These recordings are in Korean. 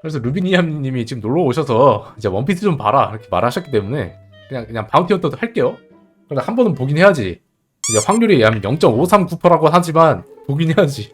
그래서 루비니암님이 지금 놀러 오셔서 이제 원피스 좀 봐라 이렇게 말하셨기 때문에 그냥 그냥 바운티 헌터도 할게요. 그런데 한 번은 보긴 해야지. 이제 확률이 한 0.539%라고 하지만 보긴 해야지.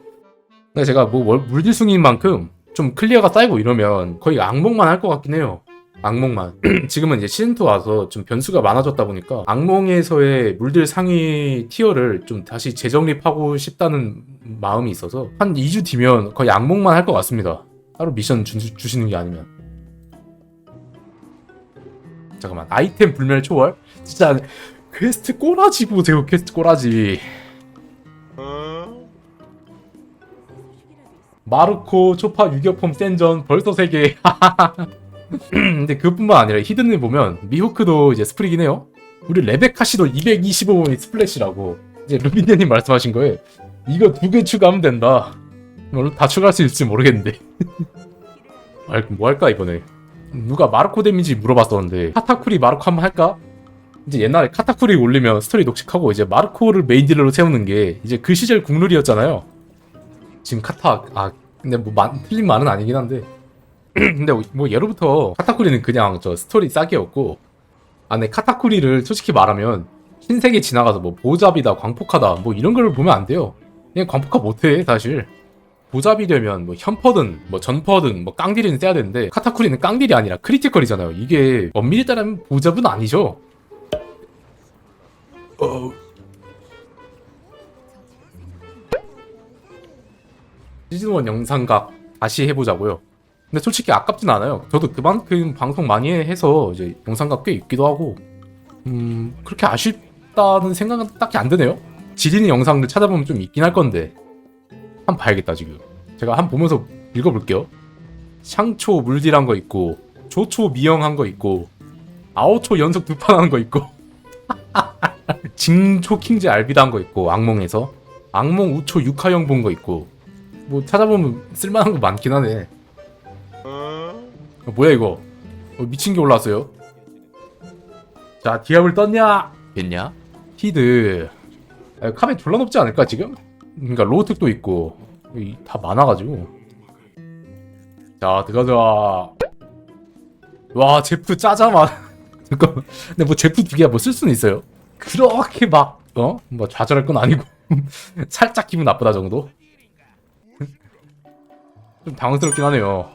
근데 제가 뭐 월- 물질숭이인 만큼 좀 클리어가 쌓이고 이러면 거의 악몽만 할 것 같긴 해요. 악몽만. 지금은 이제 시즌2 와서 좀 변수가 많아졌다 보니까 악몽에서의 물들 상위 티어를 좀 다시 재정립하고 싶다는 마음이 있어서 한 2주 뒤면 거의 악몽만 할 것 같습니다. 따로 미션 주, 주시는 게 아니면. 잠깐만 아이템 불멸 초월? 진짜 퀘스트 꼬라지 보세요 퀘스트 꼬라지. 마르코 초파 유격폼 센전 벌써 3개. 근데 그뿐만 아니라 히든을 보면 미호크도 이제 스프리긴 해요. 우리 레베카시도 225의 스플래시라고 이제 루비니아님 말씀하신 거에 이거 두 개 추가하면 된다. 물론 다 추가할 수 있을지 모르겠는데 아, 그럼 뭐 할까 이번에 누가 마르코 데미지 물어봤었는데 카타쿠리 마르코 한번 할까? 이제 옛날에 카타쿠리 올리면 스토리 녹식하고 이제 마르코를 메인 딜러로 세우는 게 이제 그 시절 국룰이었잖아요. 지금 카타 아 근데 뭐 만, 틀린 말은 아니긴 한데 근데 뭐 예로부터 카타쿠리는 그냥 저 스토리 싸게였고 안에 카타쿠리를 솔직히 말하면 흰색에 지나가서 뭐 보잡이다 광폭하다 뭐 이런 걸 보면 안 돼요. 그냥 광폭화 못해 사실. 보잡이 되면 뭐 현퍼든 뭐 전퍼든 뭐 깡딜은 써야 되는데 카타쿠리는 깡딜이 아니라 크리티컬이잖아요. 이게 엄밀히 따르면 보잡은 아니죠. 어... 시즌1 영상각 다시 해보자고요. 근데 솔직히 아깝진 않아요. 저도 그만큼 방송 많이 해서 이제 영상각 꽤 있기도 하고 음 그렇게 아쉽다는 생각은 딱히 안 드네요. 지리는 영상들 찾아보면 좀 있긴 할 건데 한 번 봐야겠다 지금. 제가 한 번 보면서 읽어볼게요. 샹초 물딜한 거 있고 조초 미영한 거 있고 아오초 연속 두판 하는 거 있고 징초 킹즈 알비다 한 거 있고 악몽에서 악몽 우초 육하영 본 거 있고 뭐 찾아보면 쓸만한 거 많긴 하네 어, 뭐야 이거 어, 미친 게 올라왔어요 자 디압을 떴냐 됐냐 히드 아, 카메 졸라 높지 않을까 지금? 그러니까 로우특도 있고 이- 다 많아가지고. 자 들어가자 와 제프 짜자마. 잠깐만 근데 뭐 제프 두 개야 뭐 쓸 수는 있어요. 그렇게 막 어? 뭐 좌절할 건 아니고. 살짝 기분 나쁘다 정도? 좀 당황스럽긴 하네요.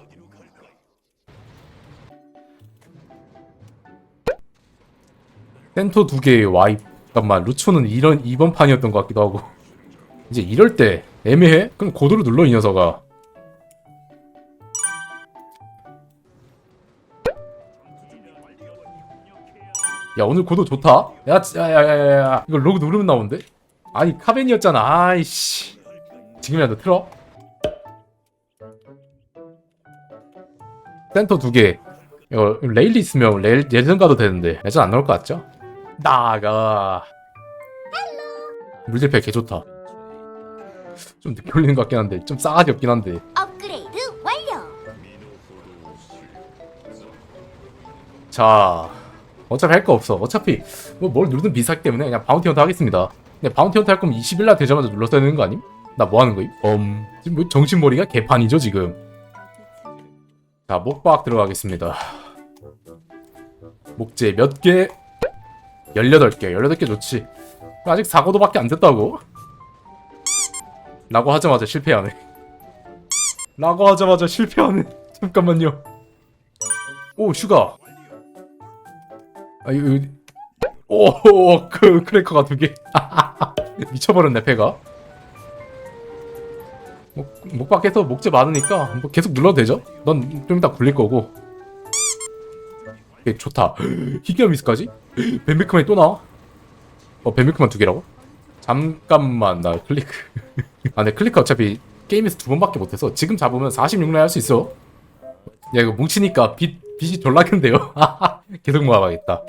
센터 두 개의 와이 잠깐만 루초는 이런 이번 판이었던 것 같기도 하고 이제 이럴 때 애매해? 그럼 고도로 눌러 이 녀석아. 야 오늘 고도 좋다. 야야야야야 이거 로그 누르면 나오는데? 아니 카벤이었잖아. 아이씨. 지금이라도 틀어. 센터 두개. 이거 레일리 있으면 레일, 예전 가도 되는데 예전 안 나올 것 같죠? 나가. 물질패 개 좋다 좀 늦게 올리는 것 같긴 한데 좀 싸가지 없긴 한데 업그레이드 완료. 자 어차피 할 거 없어 어차피 뭐 뭘 누르든 비슷하기 때문에 그냥 바운티 헌터 하겠습니다 근데 바운티 헌터 할 거면 20일날 되자마자 눌렀어야 되는 거 아님? 나 뭐 하는 거임? 엄 지금 뭐 정신머리가 개판이죠 지금 자 목박 들어가겠습니다 목재 몇 개? 18개 18개 좋지 아직 4고도밖에 안 됐다고? 라고 하자마자 실패하네 라고 하자마자 실패하네 잠깐만요 오 슈가 아 이거 이거- 오, 그 크래커가 두 개. 미쳐버렸네 배가. 목, 목 밖에서 목재 많으니까 뭐 계속 눌러도 되죠? 넌 좀 이따 굴릴 거고. 예, 좋다. 희귀미스까지? 뱀비크만이 또 나와? 어, 뱀비크만 두 개라고? 잠깐만, 나 클리크. 아, 내 클리크 어차피 게임에서 두 번밖에 못해서 지금 잡으면 46날 할수 있어. 야, 이거 뭉치니까 빛, 빛이 졸라 큰데요? 계속 모아봐야겠다.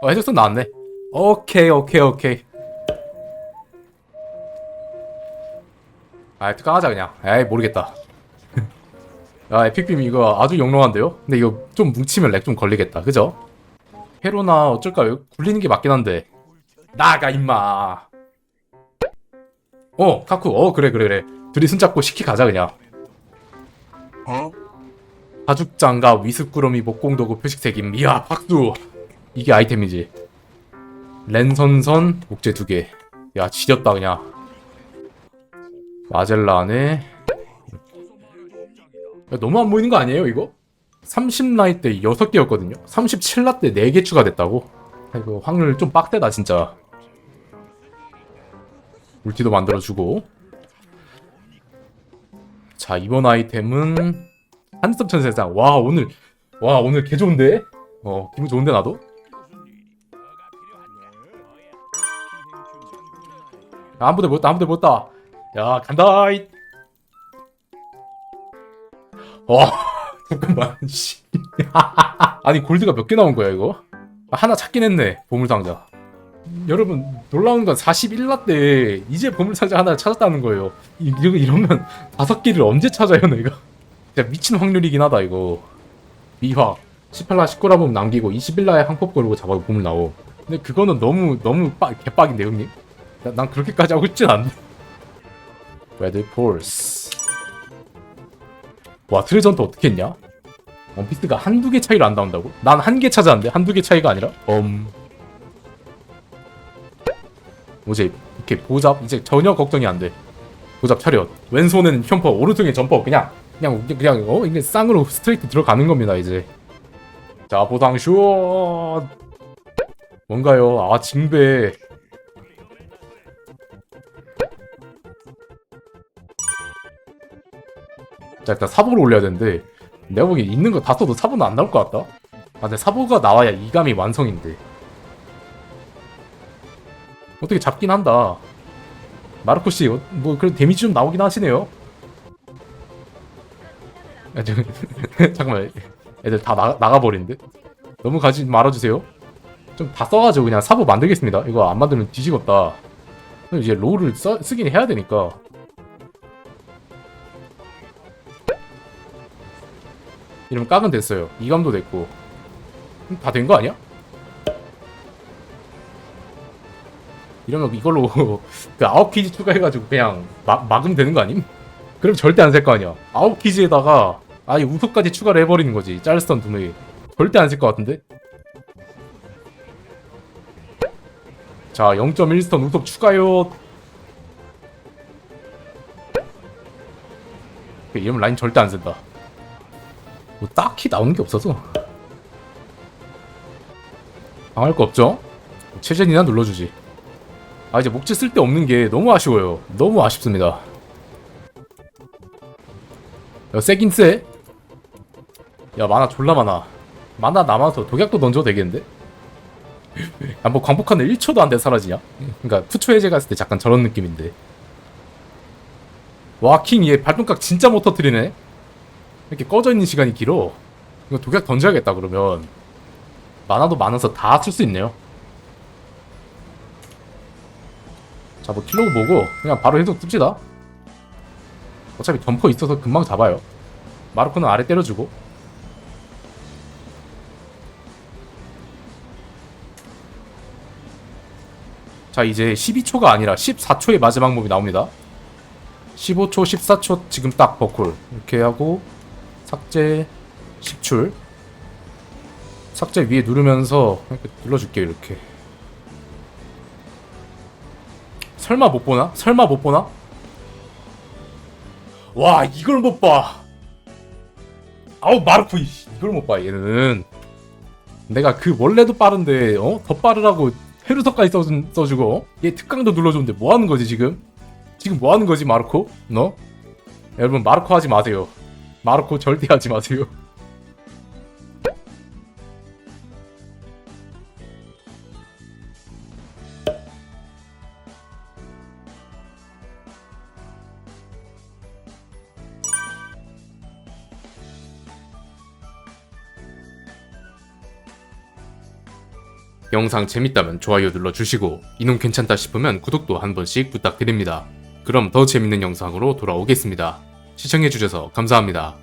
어, 해적선 나왔네. 오케이, 오케이, 오케이. 아, 특강하자 그냥. 에이, 모르겠다. 야, 에픽빔 이거 아주 영롱한데요? 근데 이거 좀 뭉치면 렉 좀 걸리겠다. 그죠? 헤로나 어쩔까요? 굴리는 게 맞긴 한데. 나가 임마. 어 카쿠 어 그래 그래 그래 둘이 손잡고 시키 가자 그냥 가죽장갑 위습구름이 목공도구 표식색임 이야 박수 이게 아이템이지 랜선선 목재 두개야 지렸다 그냥 마젤란에 야, 너무 안 보이는 거 아니에요 이거? 30라이 때 6개였거든요? 37라 때 4개 추가됐다고? 아이고 확률 좀 빡대다 진짜. 울티도 만들어주고. 자 이번 아이템은 한스톱 천세상. 와 오늘. 와 오늘 개 좋은데? 어 기분 좋은데 나도? 야, 아무도 못다 아무도 못다. 야 간다 이. 와 잠깐만 씨. 아니 골드가 몇 개 나온 거야 이거? 아, 하나 찾긴 했네 보물상자. 여러분 놀라운 건 41라 때 이제 보물상자 하나 찾았다는 거예요. 이, 이러- 이러면 다섯 개를 언제 찾아요 내가? 진짜 미친 확률이긴 하다 이거. 미화 18라 19라 보면 남기고 21라에 한컵 걸고 잡아 보물 나오. 근데 그거는 너무 너무 빡, 개빡인데 형님? 나- 난 그렇게까지 하고 싶진 않네. 레드 폴스 와 트레전트 어떻게 했냐? 원피스가 한두 개 차이로 안 나온다고? 난 한 개 찾았는데 한두 개 차이가 아니라? 음 뭐지 이렇게 보잡 이제 전혀 걱정이 안 돼. 보잡 차렷. 왼손은 흉퍼 오른손에 점퍼. 그냥 그냥 그냥 어? 이게 쌍으로 스트레이트 들어가는 겁니다 이제. 자 보상 슛 뭔가요? 아 징배 자 일단 사보를 올려야 되는데 내가 보기엔 있는 거 다 써도 사보는 안 나올 것 같다 아 근데 사보가 나와야 이감이 완성인데 어떻게 잡긴 한다 마르코 씨, 어, 뭐 그래도 데미지 좀 나오긴 하시네요. 잠깐만, 애들 다 나가, 나가버린데? 너무 가지 말아주세요. 좀 다 써가지고 그냥 사보 만들겠습니다. 이거 안 만들면. 그럼 이제 롤을 써, 쓰긴 해야 되니까. 이러면 깍은 됐어요. 이감도 됐고. 다 된 거 아니야? 이러면 이걸로 그 아홉 퀴즈 추가해가지고 그냥 막, 막으면 되는 거 아님? 그럼 절대 안 셀 거 아니야. 아홉 퀴즈에다가 아예 우소까지 추가를 해버리는 거지. 짤스턴 두뇌 절대 안셀것 같은데? 자, 0.1스턴 우속 추가요. 오케이, 이러면 라인 절대 안 쓴다. 뭐 딱히 나오는 게 없어서. 당할 거 없죠? 최전이나 눌러주지. 아 이제 목재 쓸데 없는 게 너무 아쉬워요. 너무 아쉽습니다. 야 세긴 세. 야 만화 졸라 많아. 만화 남아서 독약도 던져도 되겠는데? 야뭐 광폭하는 1초도 안 돼 사라지냐? 그니까 푸초 해제 갔을 때 잠깐 저런 느낌인데. 와킹 얘 발동각 진짜 못 터뜨리네. 이렇게 꺼져 있는 시간이 길어. 이거 독약 던져야겠다 그러면. 만화도 많아서 다 쓸 수 있네요. 자, 뭐 킬로그 보고 그냥 바로 해도 씁시다. 어차피 점퍼 있어서 금방 잡아요. 마르코는 아래 때려주고. 자, 이제 12초가 아니라 14초의 마지막 몹이 나옵니다. 15초, 14초 지금 딱 버콜 이렇게 하고 삭제 10출 삭제 위에 누르면서 이렇게 눌러줄게요 이렇게 설마 못 보나? 설마 못 보나? 와 이걸 못 봐. 아우 마르코 이걸 못 봐 얘는. 내가 그 원래도 빠른데 어? 더 빠르라고 헤르석까지 써, 써주고 얘 특강도 눌러줬는데 뭐 하는 거지 지금? 지금 뭐 하는 거지 마르코? 너? 여러분 마르코 하지 마세요. 마르코 절대 하지 마세요. 영상 재밌다면 좋아요 눌러주시고 이놈 괜찮다 싶으면 구독도 한 번씩 부탁드립니다. 그럼 더 재밌는 영상으로 돌아오겠습니다. 시청해주셔서 감사합니다.